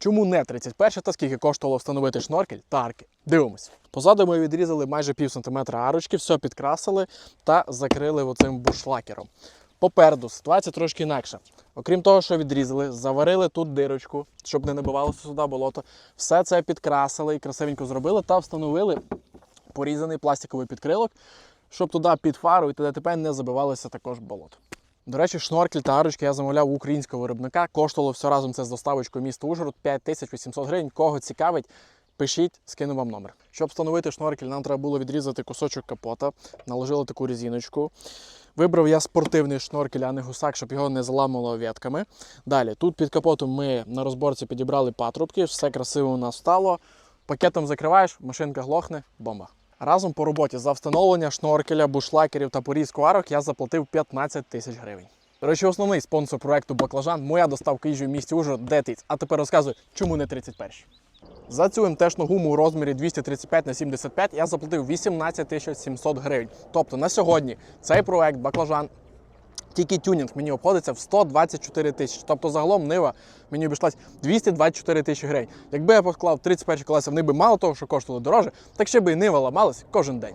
Чому не 31 та скільки коштувало встановити шноркель та арки? Дивимось. Позаду ми відрізали майже пів сантиметра арочки, все підкрасили та закрили оцим бушлакером. Попереду ситуація трошки інакша. Окрім того, що відрізали, заварили тут дирочку, щоб не набивалося сюди болото. Все це підкрасили і красивенько зробили та встановили порізаний пластиковий підкрилок, щоб туди під фару і т.д. не забивалося також болото. До речі, шноркель та арочки я замовляв у українського виробника. Коштувало все разом це з доставочкою міста Ужгород 5800 гривень. Кого цікавить, пишіть, скину вам номер. Щоб встановити шноркель, нам треба було відрізати кусочок капота, наложили таку резиночку. Вибрав я спортивний шноркель, а не гусак, щоб його не заламувало ветками. Далі, тут під капотом ми на розборці підібрали патрубки, все красиво у нас стало. Пакетом закриваєш, машинка глохне, бомба. Разом по роботі за встановлення шноркеля, бушлакерів та порізку арок я заплатив 15 тисяч гривень. До речі, основний спонсор проекту Баклажан моя доставка їжі в місті Ужгород Детиць. А тепер розказую, чому не 31. За цю МТшну гуму у розмірі 235 на 75 я заплатив 18 тисяч 700 гривень. Тобто на сьогодні цей проект Баклажан тільки тюнінг мені обходиться в 124 тисячі. Тобто загалом нива мені обійшлась 224 тисячі гривень. Якби я поклав 31 колеса в них би мало того, що коштувало дороже, так ще би і нива ламалась кожен день.